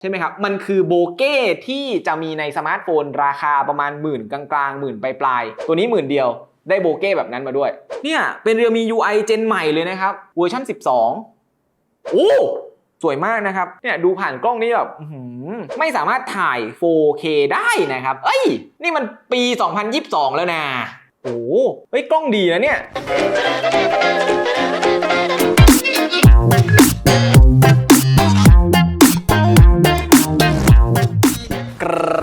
ใช่ไหมครับ มันคือโบเก้ที่จะมีในสมาร์ทโฟน ราคาประมาณหมื่นกลางๆหมื่นปลายๆตัวนี้หมื่นเดียวได้โบเก้แบบนั้นมาด้วย เนี่ยเป็น Realme UI เจนใหม่เลยนะครับเวอร์ชัน12 โอ้สวยมากนะครับ เนี่ยดูผ่านกล้องนี้แบบไม่สามารถถ่าย 4K ได้นะครับ เอ้ย นี่มันปี 2022 แล้วนะ โอ้โหเฮ้ย กล้องดีนะเนี่ย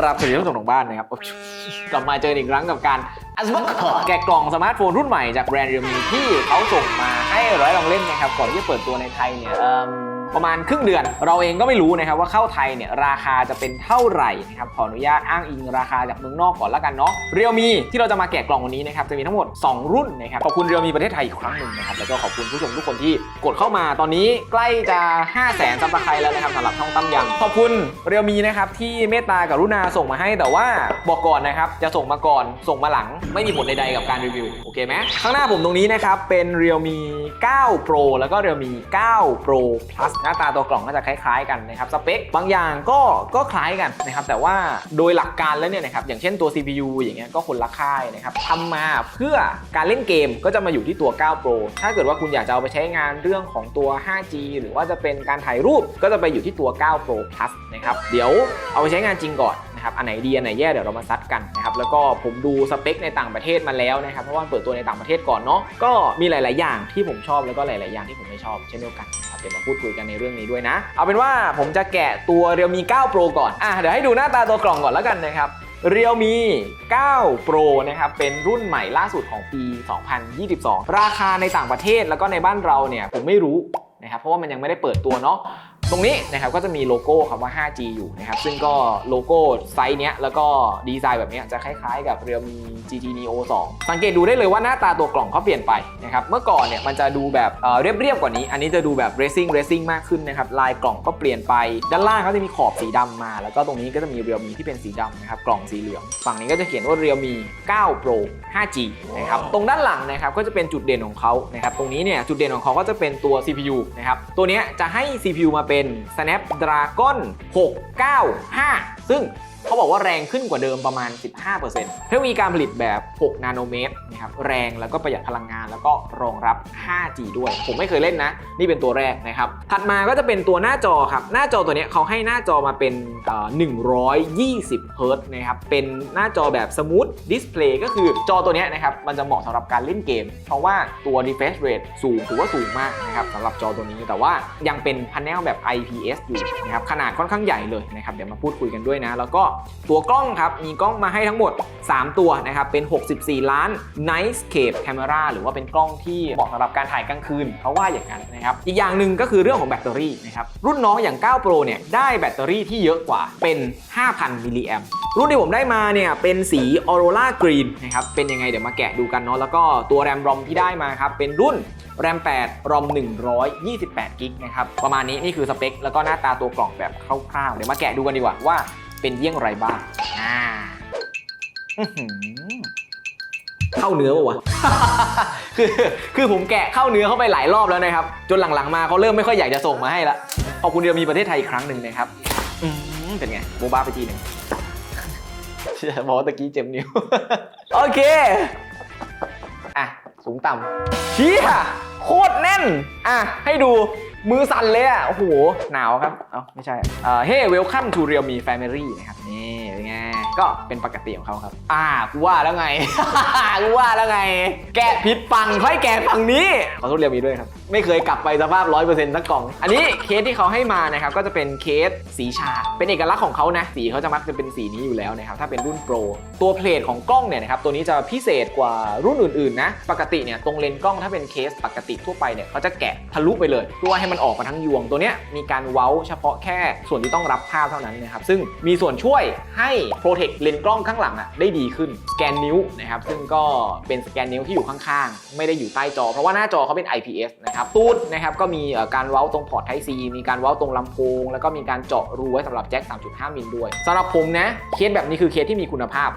รับสวัสดีท่านผู้ชมทางบ้านนะครับ กลับมาเจออีกครั้งกับการอัสบัคแกะกล่องสมาร์ทโฟนรุ่นใหม่จากแบรนด์เรียมีที่เขาส่งมาให้ร้อยลองเล่นนะครับก่อนที่จะเปิดตัวในไทยเนี่ยเอิ่ม ประมาณครึ่งเดือน เราเองก็ไม่รู้นะครับว่าเข้าไทยเนี่ยราคาจะเป็นเท่าไหร่นะครับขออนุญาตอ้างอิงราคาจากเมืองนอกก่อนแล้วกันเนาะเรียวมีที่เราจะมาแกะกล่องวันนี้นะครับจะมีทั้งหมด 2 รุ่นนะครับขอบคุณเรียวมีประเทศไทยอีกครั้งหนึ่งนะครับแล้วก็ขอบคุณผู้ชมทุกคนที่กดเข้ามาตอนนี้ใกล้จะ5 0 0 0 0 0ซับสไครแล้วนะครับสำหรับช่องตั้มยังขอบคุณเรียวมีนะครับที่เมตตากับรุณาส่งมาให้ แต่ว่าบอกก่อนนะครับจะส่งมาก่อนส่งมาหลังไม่มีผลใดๆกับการรีวิวโอเคไหมข้างหน้าผมตรงนี้นะครับเป็น Realme 9 Pro แล้วก็ Realme 9 Pro Plus หน้าตาตัวกล่องก็จะคล้ายๆกันนะครับสเปคบางอย่างก็ก็คล้ายกันนะครับแต่ว่าโดยหลักการแล้วเนี่ยนะครับอย่างเช่นตัว CPU อย่างเงี้ยก็คนละค่ายนะครับทำมาเพื่อการเล่นเกมก็จะมาอยู่ที่ตัว 9 Pro ถ้าเกิดว่าคุณอยากจะเอาไปใช้งานเรื่องของตัว 5G หรือว่าจะเป็นการถ่ายรูปก็จะไปอยู่ที่ตัว 9 Pro Plus นะครับเดี๋ยวเอาไปใช้งานจริงก่อนนะครับอันไหนดีอันไหนแย่เดี๋ยวเรามาซัดกันนะครับแล้วก็ผมดูสเปคในต่างประเทศมาแล้วนะครับเพราะว่าเปิดตัวในต่างประเทศก่อนเนาะก็มีหลาย ๆ อย่างที่ผมชอบแล้วก็หลาย ๆ อย่างที่ผมไม่ชอบเช่นเดียวกัน นะครับเดี๋ยวมาพูดคุยกันในเรื่องนี้ด้วยนะ เอาเป็นว่าผมจะแกะตัว Realme 9 Pro ก่อนอะเดี๋ยวให้ดูหน้าตาตัวกล่องก่อนแล้วกันนะครับ Realme 9 Pro นะครับ เป็นรุ่นใหม่ล่าสุดของปี 2022 ราคาในต่างประเทศแล้วก็ในบ้านเราเนี่ย ผมไม่รู้นะครับ เพราะว่ามันยังไม่ได้เปิดตัวเนาะ ตรงนี้นะครับก็จะมีโลโก้คำว่า 5G อยู่นะครับซึ่งก็โลโก้ไซส์เนี้ยแล้วก็ดีไซน์แบบนี้จะคล้ายๆ กับ Realme GT Neo 2 สังเกตดูได้เลยว่าหน้าตาตัวกล่องเขาเปลี่ยนไปนะครับเมื่อก่อนเนี่ยมันจะดูแบบเเรียบๆกว่านี้ อันนี้จะดูแบบ racing racing มากขึ้นนะครับลายกล่องก็เปลี่ยนไป ด้านล่างเขาจะมีขอบสีดำมา แล้วก็ตรงนี้ก็จะมี Realme ที่เป็นสีดำนะครับกล่องสีเหลือง ฝั่งนี้ก็จะเขียนว่า Realme 9 Pro 5G นะครับตรงด้านหลังนะครับก็จะเป็นจุดเด่นของเขานะครับตรงนี้เนี่ยจุดเด่นของเขาก็จะเป็นตัว CPU นะครับตัวนี้จะให้ CPU มาเป็น Snapdragon 695 ซึ่งเขาบอกว่าแรงขึ้นกว่าเดิมประมาณ 15%เทคโนโลยีการผลิตแบบ 6 นาโนเมตรนะครับ แรงแล้วก็ประหยัดพลังงานแล้วก็รองรับ 5G ด้วย ผมไม่เคยเล่นนะ นี่เป็นตัวแรกนะครับ ถัดมาก็จะเป็นตัวหน้าจอครับ หน้าจอตัวเนี้ยเขาให้หน้าจอมาเป็น 120เฮิร์ตซ์นะครับ เป็นหน้าจอแบบสมูทดิสเพลย์ก็คือจอตัวเนี้ยนะครับ มันจะเหมาะสำหรับการเล่นเกม เพราะว่าตัว refresh rate สูงถือว่าสูงมากนะครับสำหรับจอตัวนี้ แต่ว่ายังเป็นพาน e l แบบ IPS อยู่นะครับขนาดค่อนข้างใหญ่เลยนะครับเดี๋ยวมาพูดคุยกันด้วยนะ แล้วก็ตัวกล้องครับมีกล้องมาให้ทั้งหมด 3 ตัวนะครับเป็น 64 ล้าน Nightscape Camera หรือว่าเป็นกล้องที่เหมาะสำหรับการถ่ายกลางคืนเขาว่าอย่างนั้นนะครับอีกอย่างหนึ่งก็คือเรื่องของแบตเตอรี่นะครับรุ่นน้องอย่าง 9 Pro เนี่ยได้แบตเตอรี่ที่เยอะกว่าเป็น 5,000 มิลลิแอมรุ่นที่ผมได้มาเนี่ยเป็นสี Aurora Green นะครับเป็นยังไงเดี๋ยวมาแกะดูกันเนาะแล้วก็ตัวแรมรอมที่ได้มาครับเป็นรุ่น แรม 8 รอม 128 กิกนะครับ ประมาณนี้นี่คือสเปค แล้วก็หน้าตาตัวกล่องแบบคร่าวๆ เดี๋ยวมาแกะดูกันดีกว่าว่าเป็นเยี่ยงไรบ้างอ่าอื้อหือเข้าเนื้อปะวะคือคือผมแกะเข้าเนื้อเข้าไปหลายรอบแล้วนะครับ จนหลังๆมาเขาเริ่มไม่ค่อยอยากจะส่งมาให้ละขอบคุณเดียวมีประเทศไทยอีกครั้งหนึ่งนะครับอืมเป็นไงโบบ้าไปทีหนึ่งเชื่อบอกว่าตะกี้เจ็บนิ้ว โอเคอะ สูงต่ำเชี่ยโคตรแน่น อะ ให้ดู มือสั่นเลยอะ โอ้โห หนาวครับ เอ้า ไม่ใช่เอ่อ Hey welcome to Realme Family นะครับ นี่เป็นไง ก็เป็นปกติของเขาครับ อ่า กูว่าแล้วไง กูว่าแล้วไง แกะผิดฝั่งค่อยแกะฝั่งนี้ ขอโทษเรียวมีด้วยครับ ไม่เคยกลับไปสภาพ100%สักกล่อง อันนี้เคสที่เขาให้มานะครับ ก็จะเป็นเคสสีชา เป็นเอกลักษณ์ของเขานะ สีเขาจะมักจะเป็นสีนี้อยู่แล้วนะครับ ถ้าเป็นรุ่นโปร ตัวเพลทของกล้องเนี่ยนะครับ ตัวนี้จะพิเศษกว่ารุ่นอื่นๆนะ ปกติเนี่ยตรงเลนส์กล้องถ้าเป็นเคสปกติทั่วไปเนี่ยเขาจะแกะทะลุไปเลยเพื่อให้มันออกมาทั้งยวงตัวเนี้ยมีการเว้าเฉพาะแค่ส่วนที่ต้องรับภาพเท่านั้นนะครับซึ่งมีส่วนช่วยให้โปรเทคเลนส์กล้องข้างหลังอะได้ดีขึ้นสแกนนิ้วนะครับซึ่งก็เป็นสแกนนิ้วที่อยู่ข้างๆ ไม่ได้อยู่ใต้จอ เพราะว่าหน้าจอเขาเป็น IPS นะครับตูดนะครับก็มีการเว้าตรงพอร์ต Type C มีการเว้าตรงลำโพง แล้วก็มีการเจาะรูไว้สำหรับแจ็ค 3.5 มิลด้วยสำหรับผมนะเคสแบบนี้คือเคสที่มีคุณภาพ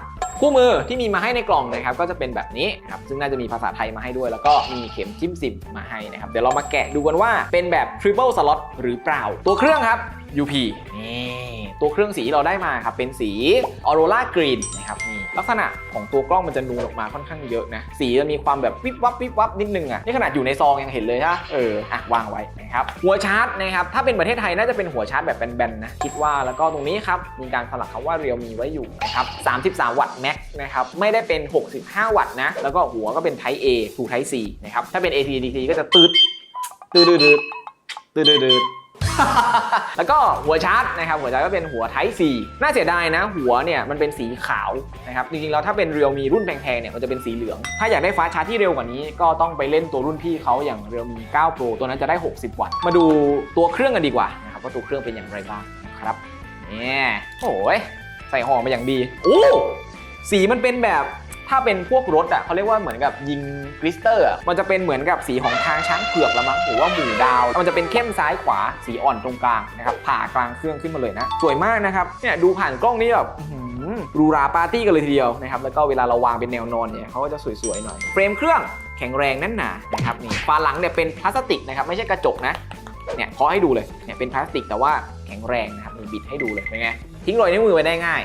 คู่มือที่มีมาให้ในกล่องนะครับก็จะเป็นแบบนี้ครับซึ่งน่าจะมีภาษาไทยมาให้ด้วย แล้วก็มีเข็มจิ้มซิมมาให้นะครับเดี๋ยวเรามาแกะดูกันว่าเป็นแบบ Triple Slot หรือเปล่า ตัวเครื่องครับ UP นี่ตัวเครื่องสีที่เราได้มาครับเป็นสีออโรรากรีนนะครับนี่ลักษณะของตัวกล้องมันจะนูนออกมาค่อนข้างเยอะนะ สีจะมีความแบบวิบวับวิบวับนิดนึงอะนี่ขนาดอยู่ในซองยังเห็นเลยใช่ปะเอออะวางไว้นะครับหัวชาร์จนะครับถ้าเป็นประเทศไทยน่าจะเป็นหัวชาร์จแบบแบนๆนะคิดว่าแล้วก็ตรงนี้ครับมีการสลักคำว่าเรียวมีไว้อยู่นะครับ33 วัตต์แม็กนะครับไม่ได้เป็น 65 วัตต์นะแล้วก็หัวก็เป็น Type A to Type C นะครับถ้าเป็น AC DC ก็จะตืดตืดตืดตืดตืดตืด แล้วก็หัวชาร์จนะครับหัวชาร์จก็เป็นหัว Type C น่าเสียดายนะ หัวเนี่ยมันเป็นสีขาวนะครับจริงๆแล้วถ้าเป็นเรียวมีรุ่นแพงๆเนี่ยมันจะเป็นสีเหลือง ถ้าอยากได้ฟ้าชาร์จที่เร็วกว่านี้ก็ต้องไปเล่นตัวรุ่นพี่เขาอย่างเรียวมี9 Pro ตัวนั้นจะได้ 60 วัตต์มาดูตัวเครื่องกันดีกว่านะครับว่าตัวเครื่องเป็นอย่างไรบ้างนะครับเนี่ยโอ้ยใส่ห่อมาอย่างดีโอ้สีมันเป็นแบบ ถ้าเป็นพวกรถอะเขาเรียกว่าเหมือนกับยิงกริสเตอร์มันจะเป็นเหมือนกับสีของทางช้างเผือกละมั้งหรือว่าหมู่ดาว มันจะเป็นเข้มซ้ายขวาสีอ่อนตรงกลางนะครับผ่ากลางเครื่องขึ้นมาเลยนะ สวยมากนะครับเนี่ยดูผ่านกล้องนี้แบบหือหรูราปาร์ตี้กันเลยทีเดียวนะครับแล้วก็เวลาเราวางเป็นแนวนอนเนี่ยเขาก็จะสวยๆหน่อยเฟรมเครื่องแข็งแรงแน่นหนานะครับนี่ฝาหลังเนี่ยเป็นพลาสติกนะครับไม่ใช่กระจกนะเนี่ยขอให้ดูเลยเนี่ยเป็นพลาสติกแต่ว่าแข็งแรงนะครับมีบิดให้ดูเลยเป็นไง ทิ้งรอยนิ้วมือไว้ได้ง่าย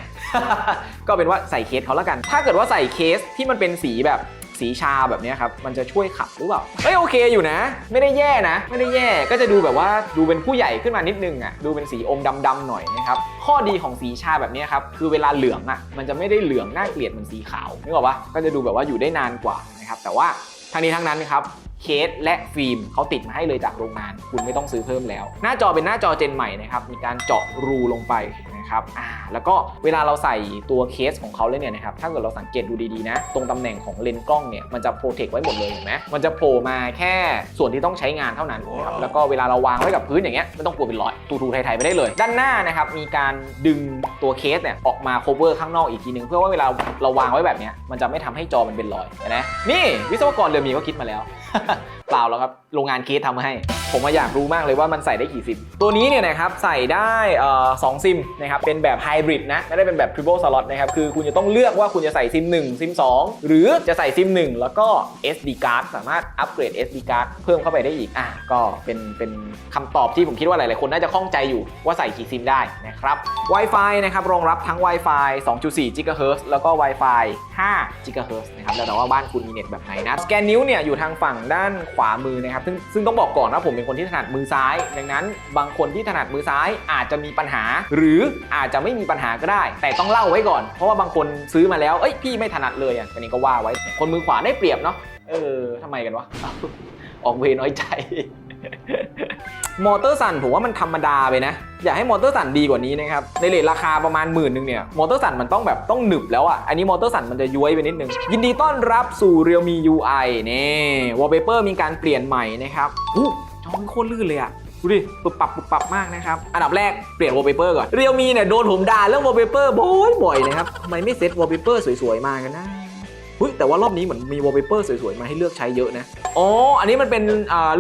ก็เป็นว่าใส่เคสเขาแล้วกัน ถ้าเกิดว่าใส่เคสที่มันเป็นสีแบบสีชาแบบนี้ครับ มันจะช่วยขับหรือเปล่า เฮ้ยโอเคอยู่นะ ไม่ได้แย่นะ ไม่ได้แย่ ก็จะดูแบบว่าดูเป็นผู้ใหญ่ขึ้นมานิดนึงอะ ดูเป็นสีอมดำๆหน่อยนะครับ ข้อดีของสีชาแบบนี้ครับ คือเวลาเหลืองอะ มันจะไม่ได้เหลืองน่าเกลียดเหมือนสีขาว นึกออกปะก็จะดูแบบว่าอยู่ได้นานกว่านะครับ แต่ว่าทั้งนี้ทั้งนั้นนะครับเคสและฟิล์มเขาติดมาให้เลยจากโรงงาน คุณไม่ต้องซื้อเพิ่มแล้ว หน้าจอเป็นหน้าจอเจนใหม่นะครับ มีการเจาะรูลงไป นะครับอ่าแล้วก็เวลาเราใส่ตัวเคสของเขาเลยเนี่ยนะครับถ้าเกิดเราสังเกตดูดีๆนะ ตรงตำแหน่งของเลนส์กล้องเนี่ยมันจะโปรเทคไว้หมดเลยเห็นไหมมันจะโผล่มาแค่ส่วนที่ต้องใช้งานเท่านั้นนะครับแล้วก็เวลาเราวางไว้กับพื้นอย่างเงี้ยไม่ต้องกลัวเป็นรอยตูๆไทยๆไปได้เลย ด้านหน้านะครับมีการดึงตัวเคสเนี่ยออกมา cover ข้างนอกอีกทีนึง เพื่อว่าเวลาเราวางไว้แบบเนี้ยมันจะไม่ทำให้จอมันเป็นรอยเห็นไหมนี่วิศวกรเรือมีก็คิดมาแล้วเป ล่าแล้วครับโรงงานเคสทำมาให้ ผมมาอยากรู้มากเลยว่ามันใส่ได้กี่ซิม ตัวนี้เนี่ยนะครับใส่ได้สองซิมนะครับเป็นแบบไฮบริดนะไม่ได้เป็นแบบ triple slot นะครับคือคุณจะต้องเลือกว่าคุณจะใส่ซิม1ซิม2 หรือจะใส่ซิม 1 แล้วก็ SD card สามารถอัปเกรด SD card เพิ่มเข้าไปได้อีกอะก็เป็นเป็นคำตอบที่ผมคิดว่าหลายๆ คนน่าจะข้องใจอยู่ว่าใส่กี่ซิมได้นะครับ Wi-Fi นะครับรองรับทั้ง Wi-Fi 2.4 GHz แล้วก็ Wi-Fi 5 GHz นะครับแล้วแต่ว่าบ้านคุณมีเน็ตแบบไหนนะสแกนนิ้วเนี่ยอยู่ทางฝั่งด้านขวามือนะครับซึ่งซึ่งต้องบอกก่อนว่าผมเป็นคนที่ถนัดมือซ้าย ดังนั้น บางคนที่ถนัดมือซ้ายอาจจะมีปัญหา หรืออาจจะไม่มีปัญหาก็ได้ แต่ต้องเล่าไว้ก่อน เพราะว่าบางคนซื้อมาแล้วเอ้ยพี่ไม่ถนัดเลยอะอันนี้ก็ว่าไว้ คนมือขวาได้เปรียบเนาะเออทำไมกันวะออกเวน้อยใจ มอเตอร์สันผมว่ามันธรรมดาไปนะ อยากให้มอเตอร์สันดีกว่านี้นะครับ ในเลทราคาประมาณหมื่นหนึ่งเนี่ย มอเตอร์สันมันต้องแบบต้องหนึบแล้วอะ อันนี้มอเตอร์สันมันจะย้วยไปนิดนึง ยินดีต้อนรับสู่ Realme UI นี่วอลเปเปอร์มีการเปลี่ยนใหม่นะครับอู้จอมันโคตรลื่นเลยอะดูดิปุบปับปุบปับมากนะครับ อันดับแรกเปลี่ยนวอลเปเปอร์ก่อนเรียวมีเนี่ยโดนผมด่าเรื่องวอลเปเปอร์บ่อยๆนะครับทำไมไม่เซ็ตวอลเปเปอร์สวยๆมากันนะ เฮ้ยแต่ว่ารอบนี้เหมือนมีวอลเปเปอร์สวยๆ มาให้เลือกใช้เยอะนะ อ๋อ อันนี้มันเป็น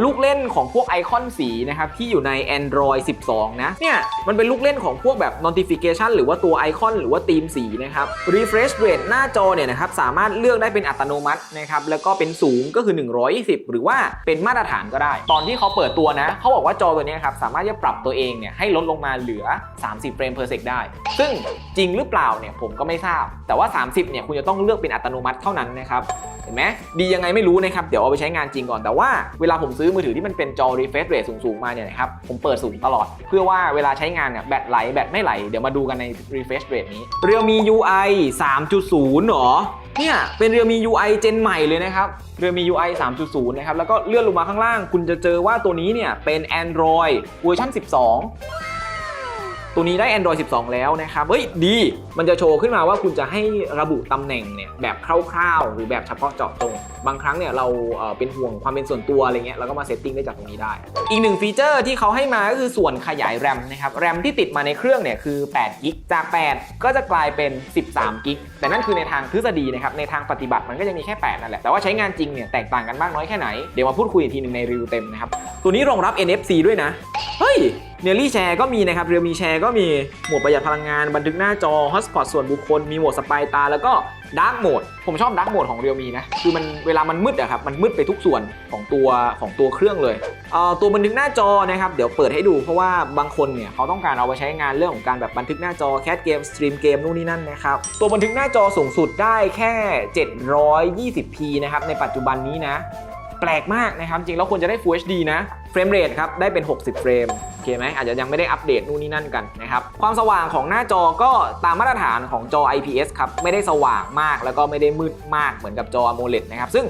ลูกเล่นของพวกไอคอนสีนะครับ ที่อยู่ใน Android 12 นะ เนี่ย มันเป็นลูกเล่นของพวกแบบ notification หรือว่าตัวไอคอนหรือว่าธีมสีนะครับ refresh rate หน้าจอเนี่ยนะครับ สามารถเลือกได้เป็นอัตโนมัตินะครับ แล้วก็เป็นสูงก็คือ 120 หรือว่าเป็นมาตรฐานก็ได้ ตอนที่เขาเปิดตัวนะเขาบอกว่าจอตัวนี้ครับสามารถจะปรับตัวเองเนี่ยให้ลดลงมาเหลือ 30 เฟรม per sec ได้ ซึ่งจริงหรือเปล่าเนี่ยผมก็ไม่ทราบ แต่ว่า 30 เนี่ยคุณจะต้องเลือกเป็นอัตโนมัติท่านั้นนะครับเห็นไหมดียังไงไม่รู้นะครับ เดี๋ยวเอาไปใช้งานจริงก่อนแต่ว่าเวลาผมซื้อมือถือที่มันเป็นจอ refresh rate สูง ๆ มาเนี่ยนะครับ ผมเปิดสูงตลอด เพื่อว่าเวลาใช้งานเนี่ยแบตไหล แบตไม่ไหล เดี๋ยวมาดูกันใน refresh rate นี้ Realme UI 3.0 หรอ เนี่ย เป็น Realme UI เจนใหม่เลยนะครับ Realme UI 3.0 นะครับ แล้วก็เลื่อนลงมาข้างล่าง คุณจะเจอว่าตัวนี้เนี่ยเป็น Android เวอร์ชัน12 ตัวนี้ได้ Android 12 แล้วนะครับ เฮ้ย ดี มันจะโชว์ขึ้นมาว่าคุณจะให้ระบุตำแหน่งเนี่ยแบบคร่าวๆ หรือแบบเฉพาะเจาะจง บางครั้งเนี่ยเราเป็นห่วงความเป็นส่วนตัวอะไรเงี้ยเราก็มาเซตติ้งได้จากตรงนี้ได้ อีกหนึ่งฟีเจอร์ที่เขาให้มาก็คือส่วนขยายแรมนะครับ แรมที่ติดมาในเครื่องเนี่ยคือ8กิก จาก 8 ก็จะกลายเป็น 13กิก แต่นั่นคือในทางทฤษฎีนะครับ ในทางปฏิบัติมันก็จะมีแค่ 8 นั่นแหละ แต่ว่าใช้งานจริงเนี่ยแตกต่างกันมากน้อยแค่ไหน เดี๋ยวมาพูดคุยอีกทีหนึ่งในรีวิวเต็มนะครับ ตัวนี้รองรับ NFC ด้วยนะ เฮ้ยเนลลี่แชร์ก็มีนะครับเรียวมีแชร์ก็มีโหมดประหยัดพลังงาน บันทึกหน้าจอฮอสพอตส่วนบุคคล มีโหมดสปายตา แล้วก็ดาร์กโหมด ผมชอบดาร์กโหมดของเรียวมีนะ คือมันเวลามันมืดอะครับ มันมืดไปทุกส่วนของตัวของตัวเครื่องเลยเอ่อตัวบันทึกหน้าจอนะครับ เดี๋ยวเปิดให้ดูเพราะว่าบางคนเนี่ยเขาต้องการเอาไปใช้งานเรื่องของการแบบบันทึกหน้าจอแคสเกมสตรีมเกมนู่นนี่นั่นนะครับ ตัวบันทึกหน้าจอสูงสุดได้แค่ 720p นะครับในปัจจุบันนี้นะ แปลกมากนะครับ จริงแล้วควรจะได้ Full HD นะ เฟรมเรทครับ ได้เป็น 60 เฟรม โอเคไหมอาจจะยังไม่ได้อัปเดตนู่นนี่นั่นกันนะครับ ความสว่างของหน้าจอก็ตามมาตรฐานของจอ IPS ครับ ไม่ได้สว่างมากแล้วก็ไม่ได้มืดมากเหมือนกับจอ AMOLED นะครับ ซึ่ง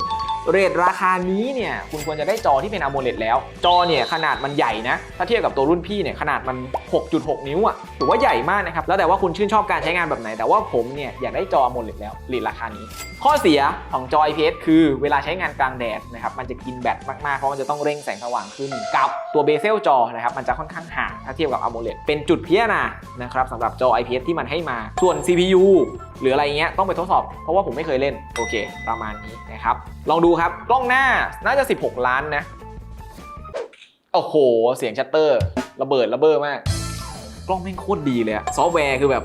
เรทราคานี้เนี่ยคุณควรจะได้จอที่เป็น AMOLED แล้ว จอเนี่ยขนาดมันใหญ่นะ ถ้าเทียบกับตัวรุ่นพี่เนี่ยขนาดมัน 6.6 นิ้วอะถือว่าใหญ่มากนะครับ แล้วแต่ว่าคุณชื่นชอบการใช้งานแบบไหน แต่ว่าผมเนี่ยอยากได้จอ AMOLED แล้วเรทราคานี้ ข้อเสียของจอ IPS คือเวลาใช้งานกลางแดดนะครับมันจะกินแบตมากๆเพราะมันจะต้องเร่งแสงสว่างขึ้นกับตัวเบเซลจอนะครับมันจะค่อนข้างห่างถ้าเทียบกับ AMOLED เป็นจุดพิจารณานะครับสำหรับจอ IPS ที่มันให้มาส่วน CPU หรืออะไรเงี้ยต้องไปทดสอบ เพราะว่าผมไม่เคยเล่นโอเค ประมาณนี้นะครับ ลองดูครับกล้องหน้าน่าจะ 16 ล้านนะโอ้โห เสียงชัตเตอร์ ระเบิดระเบ้อมาก กล้องแม่งโคตรดีเลยอะซอฟต์แวร์คือแบบ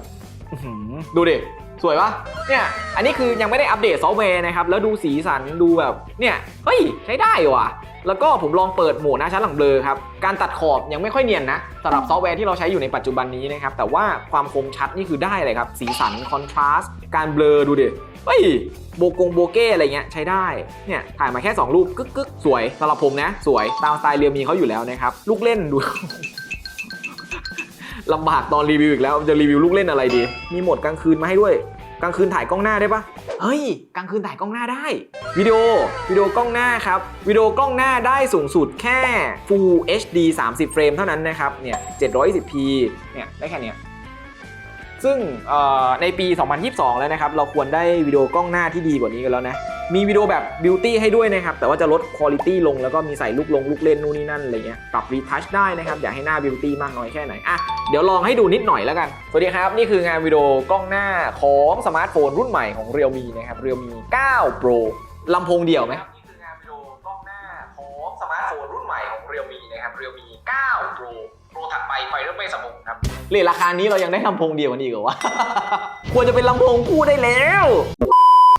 ดูดิสวยปะเนี่ยอันนี้คือยังไม่ได้อัปเดตซอฟต์แวร์นะครับแล้วดูสีสันดูแบบเนี่ยเฮ้ยใช้ได้ว่ะ แล้วก็ผมลองเปิดโหมดหน้าชั้นหลังเบลอครับ การตัดขอบยังไม่ค่อยเนียนนะสำหรับซอฟต์แวร์ที่เราใช้อยู่ในปัจจุบันนี้นะครับ แต่ว่าความคมชัดนี่คือได้เลยครับ สีสันคอนทราสต์การเบลอดูดิเฮ้ยโบกงโบเก้อะไรเงี้ยใช้ได้ เนี่ยถ่ายมาแค่ 2 รูปกึกกึกสวยสำหรับผมนะ สวยตามสไตล์เรียมีเขาอยู่แล้วนะครับ ลูกเล่นดูลำบากตอนรีวิวอีกแล้วจะรีวิวลูกเล่นอะไรดี มีโหมดกลางคืนมาให้ด้วย กลางคืนถ่ายกล้องหน้าได้ปะเฮ้ย กลางคืนถ่ายกล้องหน้าได้ วิดีโอวิดีโอกล้องหน้าครับ วิดีโอกล้องหน้าได้สูงสุดแค่ Full HD 30 เฟรมเท่านั้นนะครับ เนี่ย 720p เนี่ย ได้แค่เนี้ยซึ่งเอ่อในปี 2022 แล้วนะครับ เราควรได้วิดีโอกล้องหน้าที่ดีกว่านี้กันแล้วนะ มีวิดีโอแบบบิวตี้ให้ด้วยนะครับ แต่ว่าจะลดคุณ i t y ลงแล้วก็มีใส่ลูกลงลูกเล่นนู่นนี่นั่นอะไรเงี้ยปรับรีทัชได้นะครับ อยากให้หน้าบิวตี้มากน้อยแค่ไหน อะ เดี๋ยวลองให้ดูนิดหน่อยแล้วกัน สวัสดีครับ นี่คืองานวิดีโอกล้องหน้าของสมาร์ทโฟนรุ่นใหม่ของ Realme นะครับ Realme 9 Pro ลำโพงเดี่ยวไหมนี่คืองานวิดีโอกล้องหน้าของสมาร์ทโฟนรุ่นใหม่ของ Realme นะครับ Realme 9 Pro โปรถัดไปไฟเริ่มไม่สมงครับเลทราคานี้เรายังได้ลำโพงเดียวกันอีกเหรอวะ ควรจะเป็นลำโพงคู่ได้แล้ว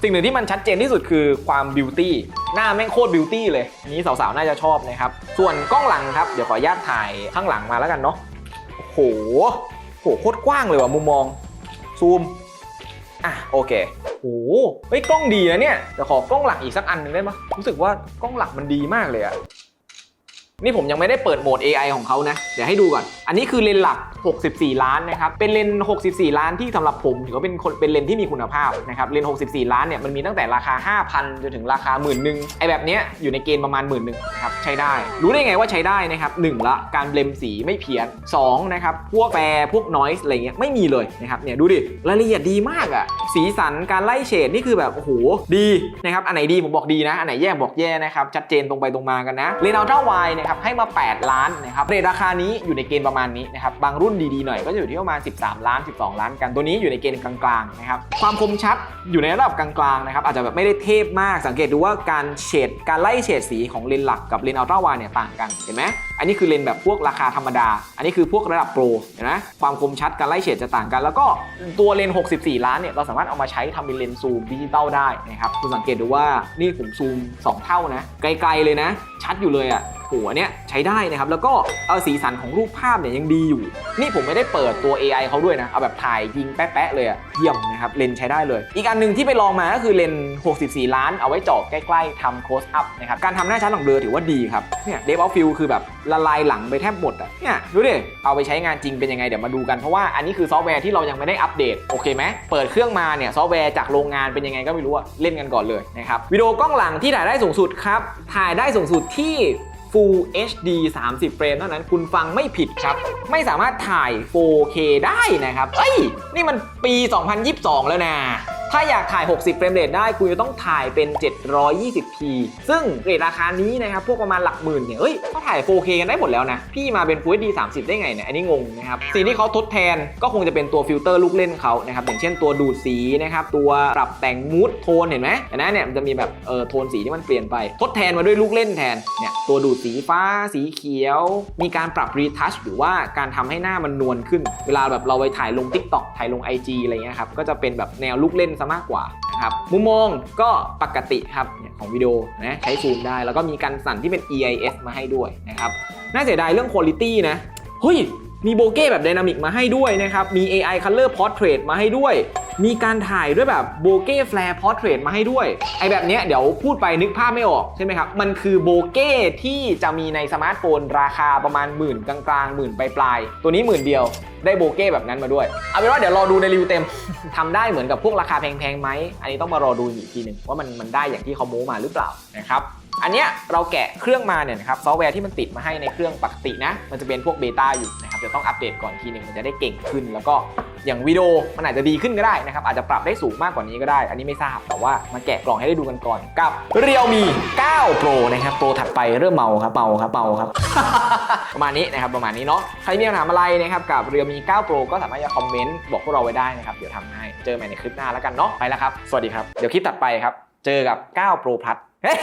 สิ่งหนึ่งที่มันชัดเจนที่สุดคือความบิวตี้หน้าแม่งโคตรบิวตี้เลยอันนี้สาวๆ น่าจะชอบนะครับ ส่วนกล้องหลังครับ เดี๋ยวขออนุญาตถ่ายข้างหลังมาแล้วกันเนาะโอ้โหโหโคตรกว้างเลยว่ะมุมมอง ซูม อะโอเคโอ้โหเฮ้ยกล้องดีนะเนี่ยเดี๋ยวขอกล้องหลังอีกสักอันหนึ่งได้ไหมรู้สึกว่ากล้องหลังมันดีมากเลยอะนี่ผมยังไม่ได้เปิดโหมด AI ของเขานะ เดี๋ยวให้ดูก่อน อันนี้คือเลนส์หลัก 64 ล้านนะครับ เป็นเลนส์64 ล้านที่สำหรับผมถือว่าเป็นคนเป็นเลนส์ที่มีคุณภาพนะครับ เลนส์64 ล้านเนี่ยมันมีตั้งแต่ราคา 5,000 จนถึงราคาหมื่นหนึ่งไอแบบเนี้ยอยู่ในเกณฑ์ประมาณหมื่นหนึ่งครับใช้ได้ รู้ได้ไงว่าใช้ได้นะครับหนึ่งละการเบลมสีไม่เพี้ยนสองนะครับพวกแปรพวกนอยส์อะไรเงี้ยไม่มีเลยนะครับเนี่ยดูดิรายละเอียดดีมากอะสีสันการไล่เฉดนี่คือแบบโอ้โหดีนะครับอันไหนดีผมบอกดีนะอันไหนแย่บอกแย่นะครับชัดเจนตรงไปตรงมากันนะเลนส์อัลตร้าไวนะครับให้มา 8 ล้านนะครับเรทราคานี้อยู่ในเกณฑ์ประมาณนี้นะครับบางรุ่นดีๆหน่อยก็จะอยู่ที่ประมาณ 13 ล้าน 12 ล้านกัน ตัวนี้อยู่ในเกณฑ์กลางๆนะครับ ความคมชัดอยู่ในระดับกลางๆนะครับอาจจะแบบไม่ได้เทพมาก สังเกตดูว่าการเฉดการไล่เฉดสีของเลนส์หลักกับเลนส์อัลตร้าไวเนี่ยต่างกันเห็นไหมอันนี้คือเลนส์แบบพวกราคาธรรมดา อันนี้คือพวกระดับโปรเห็นไหมความคมชัดการไล่เฉดจะต่างกัน แล้วก็ตัวเลนส์64 ล้านเนี่ยเราสามารถเอามาใช้ทำเป็นเลนส์ซูมดิจิตอลได้นะครับคุณสังเกตดูว่านี่ผมซูม 2 เท่านะไกลๆเลยนะ ชัดอยู่เลยอะ่ะ หอันเนี้ยใช้ได้นะครับ แล้วก็เออสีสันของรูปภาพเนี่ยยังดีอยู่ นี่ผมไม่ได้เปิดตัว AI เขาด้วยนะ เอาแบบถ่ายยิงแป๊ะๆเลยอะเยี่ยมนะครับ เลนใช้ได้เลย อีกอันหนึ่งที่ไปลองมาก็คือเลนส์64 ล้าน เอาไว้เจาะใกล้ๆทำ close up นะครับ การทำหน้าชั้นหลังเบลอถือว่าดีครับ เนี่ย depth of field คือแบบละลายหลังไปแทบหมดอะเนี่ยดูดิ เอาไปใช้งานจริงเป็นยังไงเดี๋ยวมาดูกัน เพราะว่าอันนี้คือซอฟต์แวร์ที่เรายังไม่ได้อัปเดต โอเคไหมเปิดเครื่องมาเนี่ยซอฟต์แวร์จากโรงงานเป็นยังไงก็ไม่รู้อะเล่นกันก่อนเลยนะครับวิดีโอกล้องหลังที่ถ่ายได้สูงสุดครับถ่ายได้สูงสุดที่ Full HD 30 เฟรมเท่านั้นคุณฟังไม่ผิดครับ ไม่สามารถถ่าย 4K ได้นะครับ เอ้ย นี่มันปี 2022 แล้วนะ ถ้าอยากถ่าย 60 เฟรมเรทได้คุณจะต้องถ่ายเป็น 720p ซึ่งเรทราคานี้นะครับพวกประมาณหลักหมื่นเนี่ยเอ้ยก็ถ่าย 4K กันได้หมดแล้วนะ พี่มาเป็น Full HD 30 ได้ไงเนี่ยอันนี้งงนะครับสิ่งที่เขาทดแทนก็คงจะเป็นตัวฟิลเตอร์ลูกเล่นเขานะครับอย่างเช่นตัวดูดสีนะครับตัวปรับแต่งมูดโทนเห็นไหมเห็นไหมเนี่ยมันจะมีแบบเออโทนสีที่มันเปลี่ยนไป ทดแทนมาด้วยลูกเล่นแทนเนี่ยตัวดูดสีฟ้าสีเขียว มีการปรับรีทัชหรือว่าการทำให้หน้ามันนวลขึ้น เวลาแบบเราไปถ่ายลง TikTok ถ่ายลง IG อะไรเงี้ยครับก็จะเป็นแบบแนวลูกเล่นซะมากกว่านะครับมุมมองก็ปกติครับของวิดีโอนะใช้ซูมได้ แล้วก็มีการสั่นที่เป็น EIS มาให้ด้วยนะครับน่าเสียดายเรื่องคุณลิตี้นะเฮ้ยมีโบเก้แบบไดนามิกมาให้ด้วยนะครับมี AI Color Portrait มาให้ด้วย มีการถ่ายด้วยแบบโบเก้แฟร์พอร์เทรตมาให้ด้วย ไอแบบเนี้ยเดี๋ยวพูดไปนึกภาพไม่ออกใช่ไหมครับ มันคือโบเก้ที่จะมีในสมาร์ทโฟนราคาประมาณหมื่นกลางๆหมื่นปลายๆ ตัวนี้หมื่นเดียวได้โบเก้แบบนั้นมาด้วย เอาเป็นว่าเดี๋ยวรอดูในรีวิวเต็มทำได้เหมือนกับพวกราคาแพงๆไหม อันนี้ต้องมารอดูอีกทีหนึ่งว่ามันมันได้อย่างที่เขาโม้มาหรือเปล่านะครับอันเนี้ยเราแกะเครื่องมาเนี่ยนะครับซอฟต์แวร์ที่มันติดมาให้ในเครื่องปกตินะ มันจะเป็นพวกเบต้าอยู่นะครับจะต้องอัปเดตก่อนทีหนึ่งมันจะได้เก่งขึ้น แล้วก็ อย่างวิดีโอมันอาจจะดีขึ้นก็ได้นะครับ อาจจะปรับได้สูงมากกว่านี้ก็ได้ อันนี้ไม่ทราบ แต่ว่ามาแกะกล่องให้ได้ดูกันก่อนกับ Realme 9 Pro นะครับโปรถัดไปเริ่มเมาครับเมาครับเมาครับ ประมาณนี้นะครับประมาณนี้เนาะใครมีคำถามอะไรนะครับกับ Realme 9 Pro ก็สามารถจะคอมเมนต์บอกพวกเราไว้ได้นะครับเดี๋ยวทำให้เจอใหม่ในคลิปหน้าแล้วกันเนาะไปแล้วครับสวัสดีครับเดี๋ยวคลิปถัดไปครับเจอกับ 9 Pro Plus เฮ้